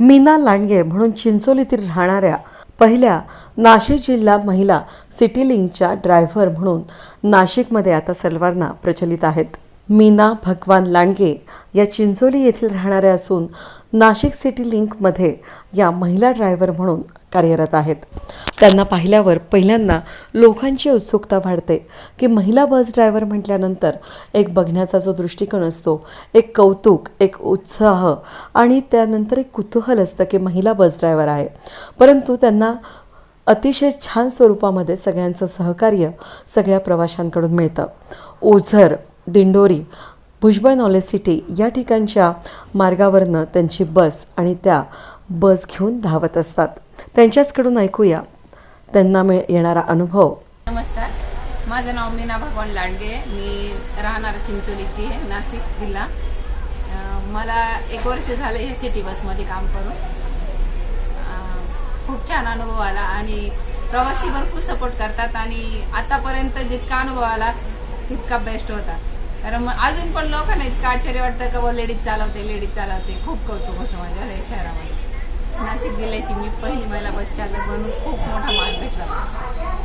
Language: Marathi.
मीना लांडगे म्हणून चिंचोलीतील राहणाऱ्या पहिल्या नाशिक जिल्हा महिला सिटी लिंकच्या ड्रायव्हर म्हणून नाशिकमध्ये आता सर्वांना प्रचलित आहेत. मीना भगवान लांडगे या चिंचोली येथील राहणाऱ्या असून नाशिक सिटी लिंकमध्ये या महिला ड्रायव्हर म्हणून कार्यरत आहेत. त्यांना पाहिल्यावर पहिल्यांदा लोकांची उत्सुकता वाढते की महिला बस ड्रायव्हर म्हटल्यानंतर एक बघण्याचा जो दृष्टिकोन असतो एक कौतुक एक उत्साह आणि त्यानंतर एक कुतूहल असतं की महिला बस ड्रायव्हर आहे. परंतु त्यांना अतिशय छान स्वरूपामध्ये सगळ्यांचं सहकार्य सगळ्या प्रवाशांकडून मिळतं. ओझर दिंडोरी भुजबळ नॉलेज सिटी या ठिकाणच्या मार्गावरनं त्यांची बस आणि त्या बस घेऊन धावत असतात. त्यांच्याचकडून ऐकूया. त्यांना मिळ येणारा अनुभव. नमस्कार. माझं नाव मीना भगवान लांडगे. मी राहणार चिंचोलीची आहे नाशिक जिल्हा. मला एक वर्ष झालं हे सिटी बसमध्ये काम करून. खूप छान अनुभव आला आणि प्रवासी भरपूर सपोर्ट करतात आणि आतापर्यंत जितका अनुभव आला तितका बेस्ट होता. कारण मग अजून पण लोकांना इतकं आश्चर्य वाटतं का लेडीज चालवते लेडीज चालवते. खूप कौतुक होतं माझ्या शहरामध्ये. नाशिक जिल्ह्याची मी पहिली महिला बस चालक बनून खूप मोठा